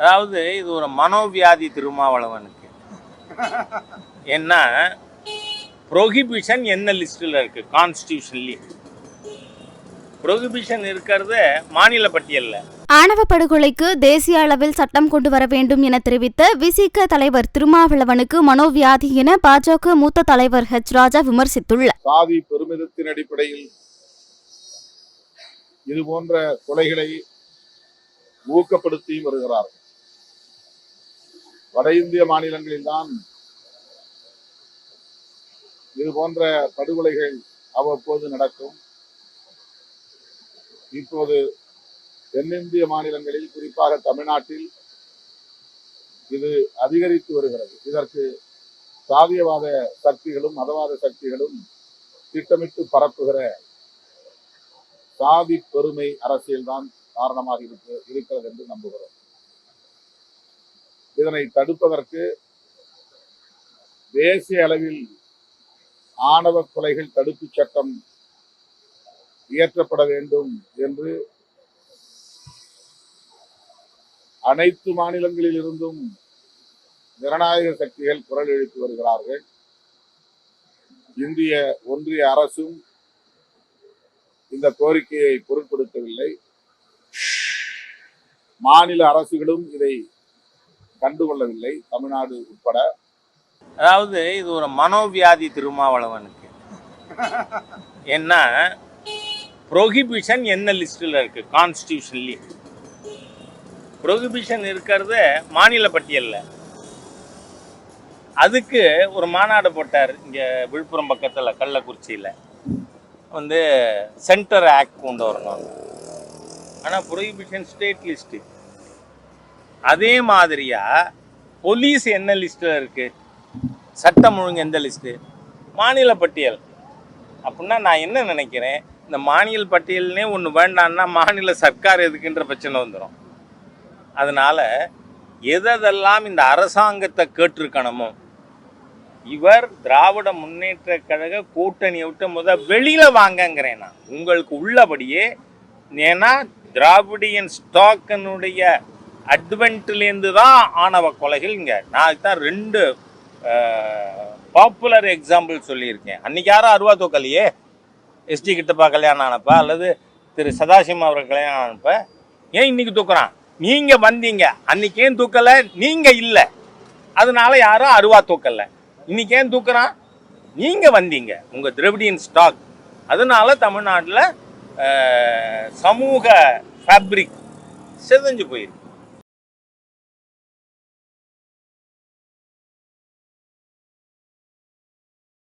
அதாவது இது ஒரு மனோவியாதி திருமாவளவனுக்கு. என்ன? ப்ரொஹிபிஷன் என்ன லிஸ்ட்டில் இருக்கு? கான்ஸ்டியூஷன்லி ப்ரொஹிபிஷன் இருக்கிறது மாநில பட்டியலில். ஆணவ படுகொலைக்கு தேசிய அளவில் சட்டம் கொண்டு வர வேண்டும் என தெரிவித்த விசிக தலைவர் திருமாவளவனுக்கு மனோவியாதி என பாஜக மூத்த தலைவர் ஹெச் ராஜா விமர்சித்துள்ளார். சாதி பெருமிதத்தின் அடிப்படையில் இது போன்ற கொலைகளை ஊக்கப்படுத்தி வருகிறார்கள். வட இந்திய மாநிலங்களில்தான் இது போன்ற படுகொலைகள் அவ்வப்போது நடக்கும். இப்போது தென்னிந்திய மாநிலங்களில் குறிப்பாக தமிழ்நாட்டில் இது அதிகரித்து வருகிறது. இதற்கு சாதியவாத சக்திகளும் மதவாத சக்திகளும் திட்டமிட்டு பரப்புகிற சாதி பெருமை அரசியல்தான் காரணமாக இருக்கிறது என்று நம்புகிறோம். இதனை தடுப்பதற்கு தேசிய அளவில் ஆணவ கொலைகள் தடுப்பு சட்டம் இயற்றப்பட வேண்டும் என்று அனைத்து மாநிலங்களில் இருந்தும் ஜனநாயக சக்திகள் குரல் எழுப்பி வருகிறார்கள். இந்திய ஒன்றிய அரசும் இந்த கோரிக்கையை பொருட்படுத்தவில்லை. மாநில அரசுகளும் இதை கண்டுகொள்ளவில்லை தமிழ்நாடு உட்பட. அதாவது இது ஒரு மனோவியாதி திருமாவளவனுக்கு. என்ன? ப்ரொஹிபிஷன் என்ன லிஸ்ட்டில் இருக்கு? கான்ஸ்டியூஷன்லி ப்ரொஹிபிஷன் இருக்கிறது மாநில பட்டியலில். அதுக்கு ஒரு மாநாடு போட்டார் இங்கே விழுப்புரம் பக்கத்தில் கள்ளக்குறிச்சியில். வந்து சென்டர் ஆக்ட் கொண்டு வரணும். ஆனால் ப்ரொஹிபிஷன் ஸ்டேட் லிஸ்ட்டு அதே மாதிரியா போலீஸ் என்ன லிஸ்ட்டில் இருக்குது சட்டம் ஒழுங்கு எந்த லிஸ்ட்டு மாநில பட்டியல். அப்படின்னா நான் என்ன நினைக்கிறேன்? இந்த மாநில பட்டியல்னே ஒன்று வேண்டான்னா மாநில சர்க்கார் எதுக்குன்ற பிரச்சனை வந்துடும் அதனால் எதெல்லாம் இந்த அரசாங்கத்தை கேட்டிருக்கணுமோ இவர் திராவிட முன்னேற்ற கழக கூட்டணியை விட்டு முத வெளியில் வாங்கங்கிறேன் நான். உங்களுக்கு உள்ளபடியே ஏன்னா திராவிடியன் ஸ்டாக்கினுடைய அட்வென்ட்லேருந்து தான் ஆணவ கொலைகள் இங்கே. நான் தான் ரெண்டு பாப்புலர் எக்ஸாம்பிள் சொல்லியிருக்கேன். அன்னைக்கு யாரும் அருவா தூக்கலையே? எஸ்டி கிட்டப்பா கல்யாணம் ஆனப்ப அல்லது திரு சதாசிவம் அவர் கல்யாணம் ஆனப்ப ஏன் இன்னைக்கு தூக்குறான்? நீங்க வந்தீங்க. அன்னைக்கு ஏன் தூக்கல? நீங்க இல்லை. அதனால யாரும் அருவா தூக்கல. இன்னைக்கு ஏன் தூக்குறான்? நீங்க வந்தீங்க. உங்க திரவிடியன் ஸ்டாக் அதனால தமிழ்நாட்டில் சமூக ஃபேப்ரிக் சிதைஞ்சு போயிருக்கு.